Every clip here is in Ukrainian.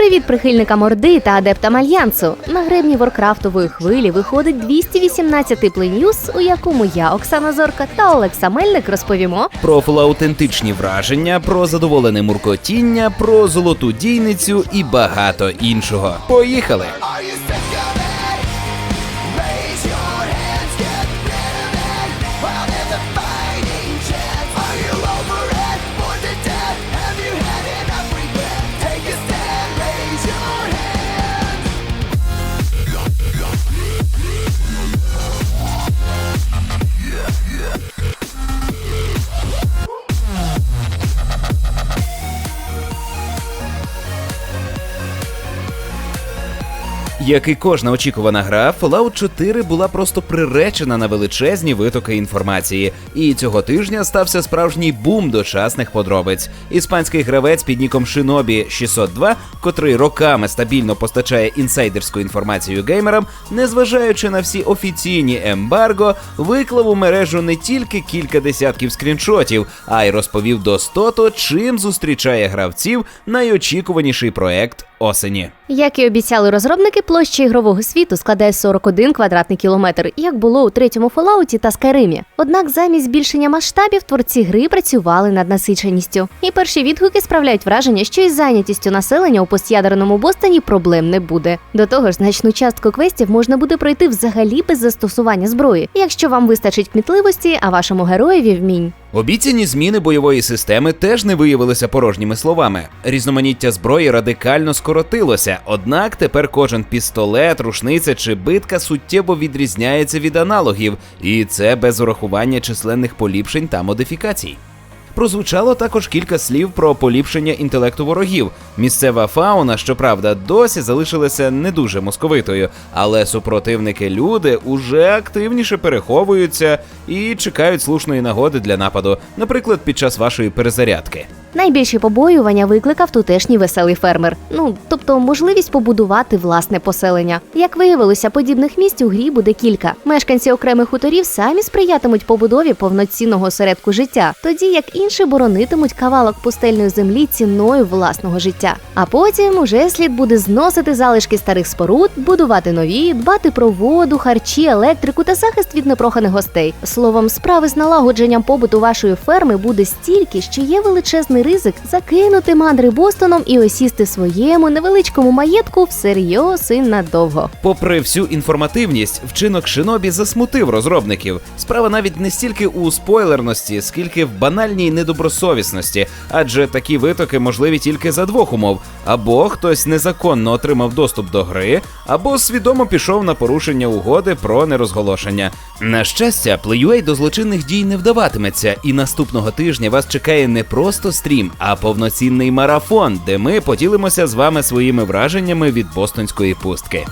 Привіт прихильникам Орди та адептам Альянсу. На гребні Воркрафтової хвилі виходить 218 плейнюз, у якому я, Оксана Зорка та Олекса Мельник розповімо Про флаутентичні враження, про задоволене муркотіння, про золоту дійницю і багато іншого. Поїхали! Як і кожна очікувана гра, Fallout 4 була просто приречена на величезні витоки інформації. І цього тижня стався справжній бум дочасних подробиць. Іспанський гравець під ніком Shinobi 602, котрий роками стабільно постачає інсайдерську інформацію геймерам, незважаючи на всі офіційні ембарго, виклав у мережу не тільки кілька десятків скріншотів, а й розповів достото, чим зустрічає гравців найочікуваніший проект осені. Як і обіцяли розробники, площа ігрового світу складає 41 квадратний кілометр, як було у третьому Фоллауті та Скайримі. Однак замість збільшення масштабів творці гри працювали над насиченістю. І перші відгуки справляють враження, що із зайнятістю населення у постядерному Бостоні проблем не буде. До того ж, значну частку квестів можна буде пройти взагалі без застосування зброї, якщо вам вистачить кмітливості, а вашому героєві вмінь. Обіцяні зміни бойової системи теж не виявилися порожніми словами. Різноманіття зброї радикально скоротилося, однак тепер кожен пістолет, рушниця чи битка суттєво відрізняється від аналогів, і це без урахування численних поліпшень та модифікацій. Прозвучало також кілька слів про поліпшення інтелекту ворогів. Місцева фауна, щоправда, досі залишилася не дуже московитою, але супротивники люди уже активніше переховуються і чекають слушної нагоди для нападу, наприклад, під час вашої перезарядки. Найбільші побоювання викликав тутешній веселий фермер. Ну тобто можливість побудувати власне поселення. Як виявилося, подібних місць у грі буде кілька. Мешканці окремих хуторів самі сприятимуть побудові повноцінного осередку життя, тоді як інші боронитимуть кавалок пустельної землі ціною власного життя. А потім уже слід буде зносити залишки старих споруд, будувати нові, дбати про воду, харчі, електрику та захист від непроханих гостей. Словом, справи з налагодженням побуту вашої ферми буде стільки, що є величезний ризик закинути мандри Бостоном і осісти своєму невеличкому маєтку всерйоз і надовго. Попри всю інформативність, вчинок Шинобі засмутив розробників. Справа навіть не стільки у спойлерності, скільки в банальній недобросовісності, адже такі витоки можливі тільки за двох умов: або хтось незаконно отримав доступ до гри, або свідомо пішов на порушення угоди про нерозголошення. На щастя, PlayUA до злочинних дій не вдаватиметься, і наступного тижня вас чекає не просто стрім, а повноцінний марафон, де ми поділимося з вами своїми враженнями від бостонської пустки.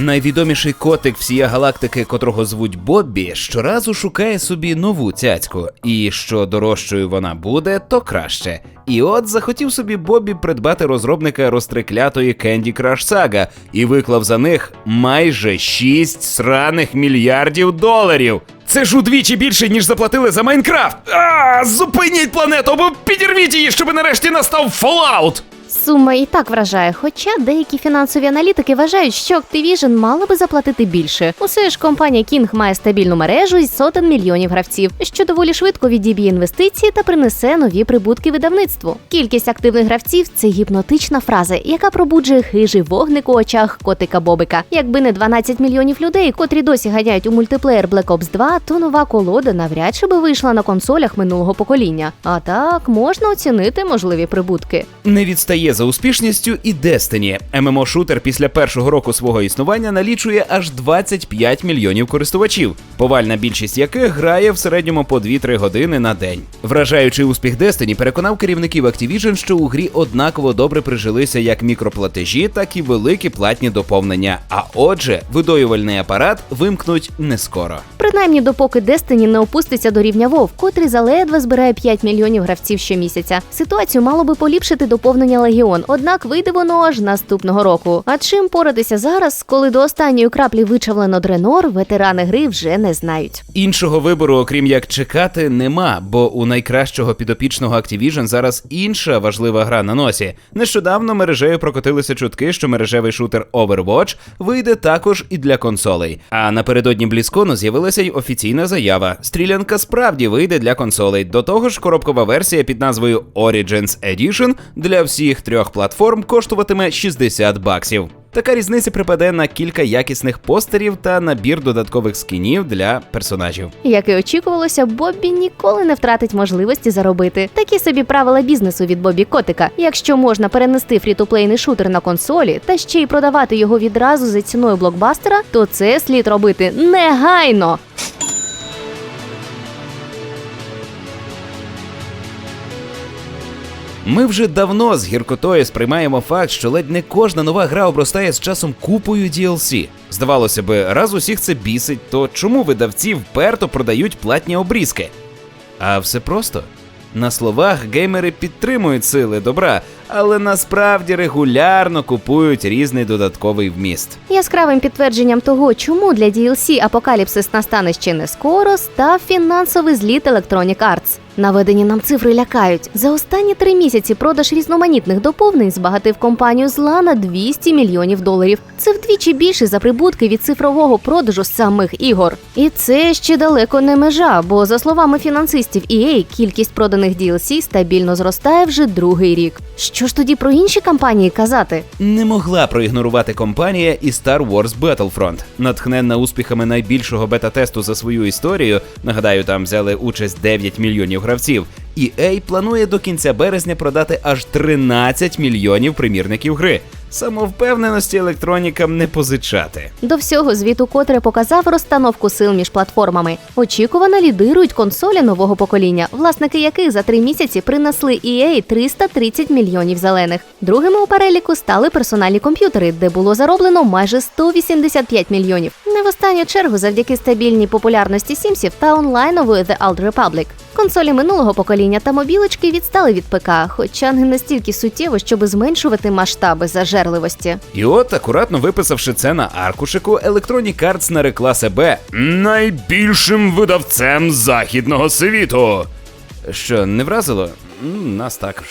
Найвідоміший котик всія галактики, котрого звуть Боббі, щоразу шукає собі нову цяцьку. І що дорожчою вона буде, то краще. І от захотів собі Боббі придбати розробника розтриклятої Candy Crush Saga і виклав за них майже 6 сраних мільярдів доларів. Це ж удвічі більше, ніж заплатили за Майнкрафт. А, зупиніть планету, або підірвіть її, щоб нарешті настав Fallout! Сума і так вражає, хоча деякі фінансові аналітики вважають, що Activision мала би заплатити більше. Усе ж компанія King має стабільну мережу із сотень мільйонів гравців, що доволі швидко відіб'є інвестиції та принесе нові прибутки видавництву. Кількість активних гравців це гіпнотична фраза, яка пробуджує хижий вогник у очах котика Бобика. Якби не 12 мільйонів людей, котрі досі ганяють у мультиплеєр Black Ops 2, то нова колода навряд чи би вийшла на консолях минулого покоління. А так можна оцінити можливі прибутки. Не відстає за успішністю і Destiny. ММО-шутер після першого року свого існування налічує аж 25 мільйонів користувачів, повальна більшість яких грає в середньому по 2-3 години на день. Вражаючий успіх Destiny переконав керівників Activision, що у грі однаково добре прижилися як мікроплатежі, так і великі платні доповнення. А отже, видоювальний апарат вимкнуть не скоро. Принаймні, допоки Destiny не опуститься до рівня WoW, котрий заледве збирає 5 мільйонів гравців щомісяця. Ситуацію мало би поліпшити доповнення Легіон, однак вийде воно аж наступного року. А чим поратися зараз, коли до останньої краплі вичавлено Дренор, ветерани гри вже не знають. Іншого вибору, окрім як чекати, нема, бо у найкращого підопічного Activision зараз інша важлива гра на носі. Нещодавно мережею прокотилися чутки, що мережевий шутер Overwatch вийде також і для консолей. А напередодні Блізкону з'явилася й офіційна заява. Стрілянка справді вийде для консолей. До того ж, коробкова версія під назвою Origins Edition для всіх трьох платформ коштуватиме 60 баксів. Така різниця припаде на кілька якісних постерів та набір додаткових скінів для персонажів. Як і очікувалося, Боббі ніколи не втратить можливості заробити. Такі собі правила бізнесу від Бобі Котика. Якщо можна перенести фрітуплейний шутер на консолі та ще й продавати його відразу за ціною блокбастера, то це слід робити негайно. Ми вже давно з гіркотою сприймаємо факт, що ледь не кожна нова гра обростає з часом купою DLC. Здавалося би, раз усіх це бісить, то чому видавці вперто продають платні обрізки? А все просто. На словах геймери підтримують сили добра, але насправді регулярно купують різний додатковий вміст. Яскравим підтвердженням того, чому для DLC апокаліпсис настане ще не скоро, став фінансовий зліт Electronic Arts. Наведені нам цифри лякають. За останні три місяці продаж різноманітних доповнень збагатив компанію зла на 200 мільйонів доларів. Це вдвічі більше за прибутки від цифрового продажу самих ігор. І це ще далеко не межа, бо за словами фінансистів EA, кількість проданих DLC стабільно зростає вже другий рік. Що ж тоді про інші кампанії казати? Не могла проігнорувати компанія і Star Wars Battlefront. Натхненна успіхами найбільшого бета-тесту за свою історію. Нагадаю, там взяли участь 9 мільйонів гравців. EA планує до кінця березня продати аж 13 мільйонів примірників гри. Самовпевненості електронікам не позичати. До всього звіту котре показав розстановку сил між платформами. Очікувано лідирують консолі нового покоління, власники яких за три місяці принесли EA 330 мільйонів зелених. Другими у переліку стали персональні комп'ютери, де було зароблено майже 185 мільйонів. Не в останню чергу завдяки стабільній популярності Сімсів та онлайнової The Old Republic. Консолі минулого покоління та мобілочки відстали від ПК, хоча не настільки суттєво, щоб зменшувати масштаби зажерливості. І от, акуратно виписавши це на аркушику, Electronic Arts нарекла себе найбільшим видавцем західного світу. Що не вразило? Нас також.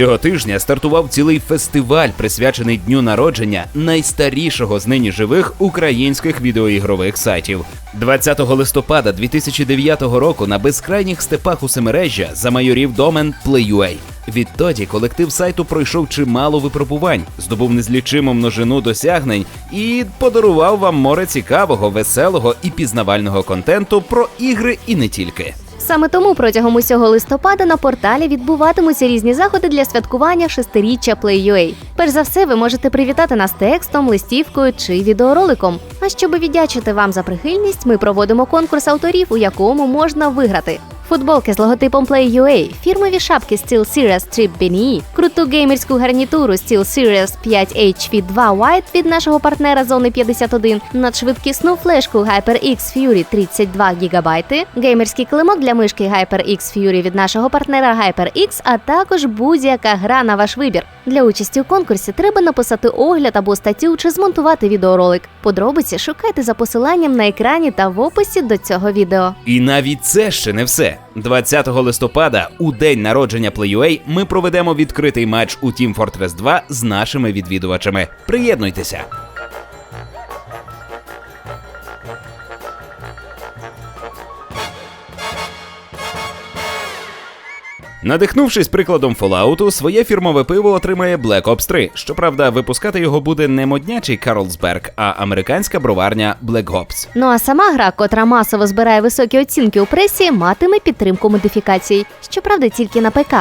Цього тижня стартував цілий фестиваль, присвячений дню народження найстарішого з нині живих українських відеоігрових сайтів. 20 листопада 2009 року на безкрайніх степах у Семережжя замайорів домен Play.ua. Відтоді колектив сайту пройшов чимало випробувань, здобув незлічиму множину досягнень і подарував вам море цікавого, веселого і пізнавального контенту про ігри і не тільки. Саме тому протягом усього листопада на порталі відбуватимуться різні заходи для святкування шестиріччя Play.ua. Перш за все, ви можете привітати нас текстом, листівкою чи відеороликом. А щоб віддячити вам за прихильність, ми проводимо конкурс авторів, у якому можна виграти. Футболки з логотипом Play.ua, фірмові шапки SteelSeries Trip BNE, круту геймерську гарнітуру SteelSeries 5 HV2 White від нашого партнера Зони 51, надшвидкісну флешку HyperX Fury 32 ГБ, геймерський килимок для мишки HyperX Fury від нашого партнера HyperX, а також будь-яка гра на ваш вибір. Для участі у конкурсі треба написати огляд або статтю чи змонтувати відеоролик. Подробиці шукайте за посиланням на екрані та в описі до цього відео. І навіть це ще не все. 20 листопада, у день народження Play.ua, ми проведемо відкритий матч у Team Fortress 2 з нашими відвідувачами. Приєднуйтеся! Надихнувшись прикладом Fallout, своє фірмове пиво отримає Black Ops 3. Щоправда, випускати його буде не моднячий Карлсберг, а американська броварня Black Ops. Ну а сама гра, котра масово збирає високі оцінки у пресі, матиме підтримку модифікацій. Щоправда, тільки на ПК.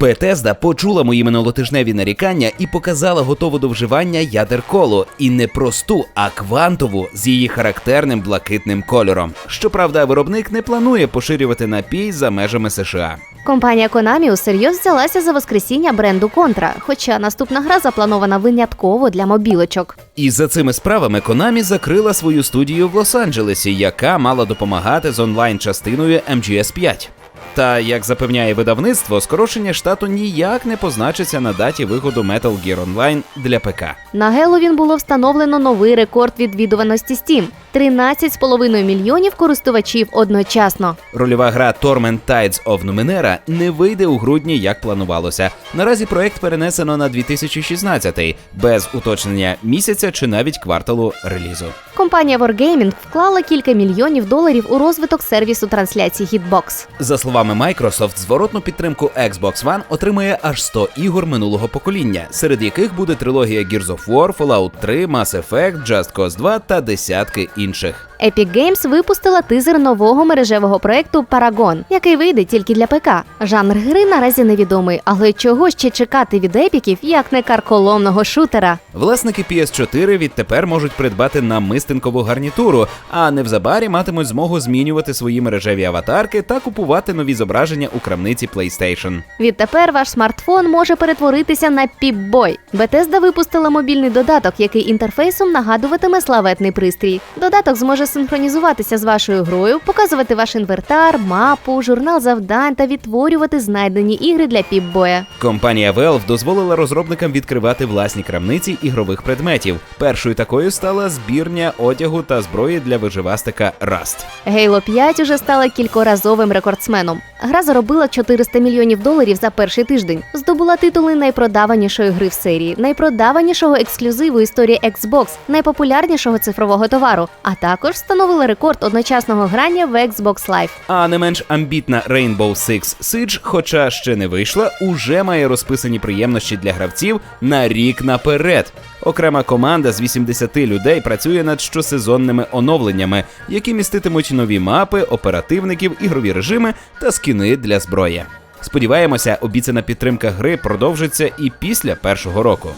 Bethesda почула мої минулотижневі нарікання і показала готову до вживання ядер колу. І не просту, а квантову з її характерним блакитним кольором. Щоправда, виробник не планує поширювати напій за межами США. Компанія Konami усерйоз взялася за воскресіння бренду Контра, хоча наступна гра запланована винятково для мобілочок. І за цими справами Konami закрила свою студію в Лос-Анджелесі, яка мала допомагати з онлайн-частиною MGS 5. Та як запевняє видавництво, скорочення штату ніяк не позначиться на даті виходу Metal Gear Online для ПК. На Геловін було встановлено новий рекорд відвідуваності Steam – 13,5 мільйонів користувачів одночасно. Рольова гра Torment Tides of Numenera не вийде у грудні, як планувалося. Наразі проект перенесено на 2016 без уточнення місяця чи навіть кварталу релізу. Компанія Wargaming вклала кілька мільйонів доларів у розвиток сервісу трансляції Hitbox. За словами Microsoft, зворотну підтримку Xbox One отримує аж 100 ігор минулого покоління, серед яких буде трилогія Gears of War, Fallout 3, Mass Effect, Just Cause 2 та десятки інших. Epic Games випустила тизер нового мережевого проекту Paragon, який вийде тільки для ПК. Жанр гри наразі невідомий, але чого ще чекати від епіків, як не карколомного шутера. Власники PS4 відтепер можуть придбати намистинкову гарнітуру, а невзабарі матимуть змогу змінювати свої мережеві аватарки та купувати нові зображення у крамниці PlayStation. Відтепер ваш смартфон може перетворитися на піп-бой. Bethesda випустила мобільний додаток, який інтерфейсом нагадуватиме славетний пристрій. Додаток зможе синхронізуватися з вашою грою, показувати ваш інвертар, мапу, журнал завдань та відтворювати знайдені ігри для піп-боя. Компанія Valve дозволила розробникам відкривати власні крамниці ігрових предметів. Першою такою стала збірня одягу та зброї для виживастика Rust. Halo 5 уже стала кількоразовим рекордсменом. Гра заробила 400 мільйонів доларів за перший тиждень. Здобула титули найпродаванішої гри в серії, найпродаванішого ексклюзиву історії Xbox, найпопулярнішого цифрового товару, а також встановила рекорд одночасного грання в Xbox Live. А не менш амбітна Rainbow Six Siege, хоча ще не вийшла, уже має розписані приємності для гравців на рік наперед. Окрема команда з 80 людей працює над щосезонними оновленнями, які міститимуть нові мапи, оперативників, ігрові режими та скіни для зброї. Сподіваємося, обіцяна підтримка гри продовжиться і після першого року.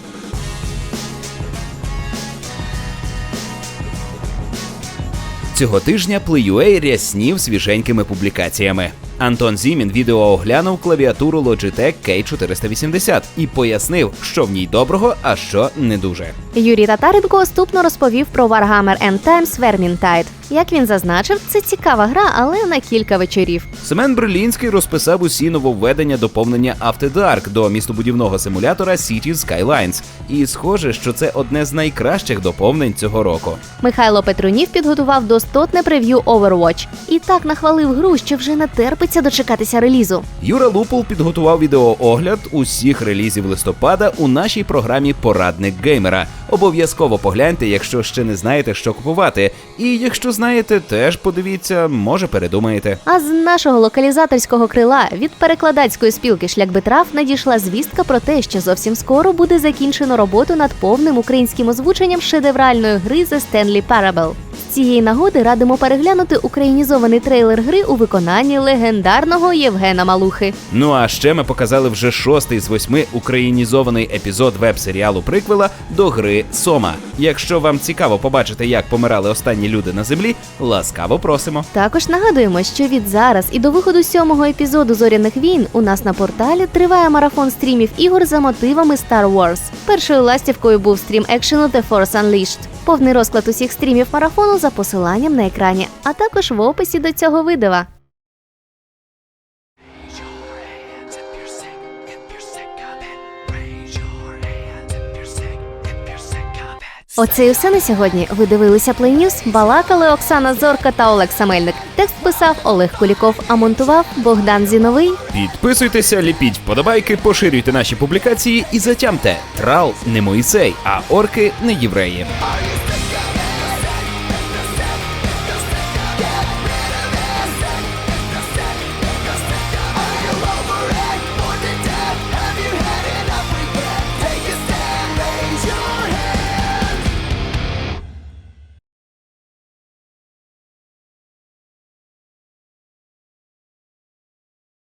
Цього тижня Play.ua ряснів свіженькими публікаціями. Антон Зімін відео оглянув клавіатуру Logitech K480 і пояснив, що в ній доброго, а що не дуже. Юрій Татаренко оступно розповів про Warhammer End Times Vermintide. Як він зазначив, це цікава гра, але на кілька вечорів. Семен Брилінський розписав усі нововведення доповнення After Dark до містобудівного симулятора Cities Skylines. І схоже, що це одне з найкращих доповнень цього року. Михайло Петрунів підготував достотне прев'ю Overwatch і так нахвалив гру, що вже не терпиться дочекатися релізу. Юра Лупул підготував відеоогляд усіх релізів листопада у нашій програмі Порадник геймера. Обов'язково погляньте, якщо ще не знаєте, що купувати. І якщо знаєте, теж подивіться, може передумаєте. А з нашого локалізаторського крила від перекладацької спілки Шлях Битрав надійшла звістка про те, що зовсім скоро буде закінчено роботу над повним українським озвученням шедевральної гри The Stanley Parable. З цієї нагоди радимо переглянути українізований трейлер гри у виконанні легендарного Євгена Малухи. Ну а ще ми показали вже шостий з восьми українізований епізод веб-серіалу приквела до гри Сома. Якщо вам цікаво побачити, як помирали останні люди на землі, ласкаво просимо. Також нагадуємо, що від зараз і до виходу сьомого епізоду зоряних війн у нас на порталі триває марафон стрімів ігор за мотивами Star Wars. Першою ластівкою був стрім екшену The Force Unleashed. Повний розклад усіх стрімів марафону за посиланням на екрані, а також в описі до цього відео. Оце і все на сьогодні. Ви дивилися News, балакали Оксана Зорка та Олег Самельник. Текст писав Олег Куліков, а монтував Богдан Зіновий. Підписуйтеся, ліпіть вподобайки, поширюйте наші публікації і затямте. Трал не Моїсей, а орки не євреї.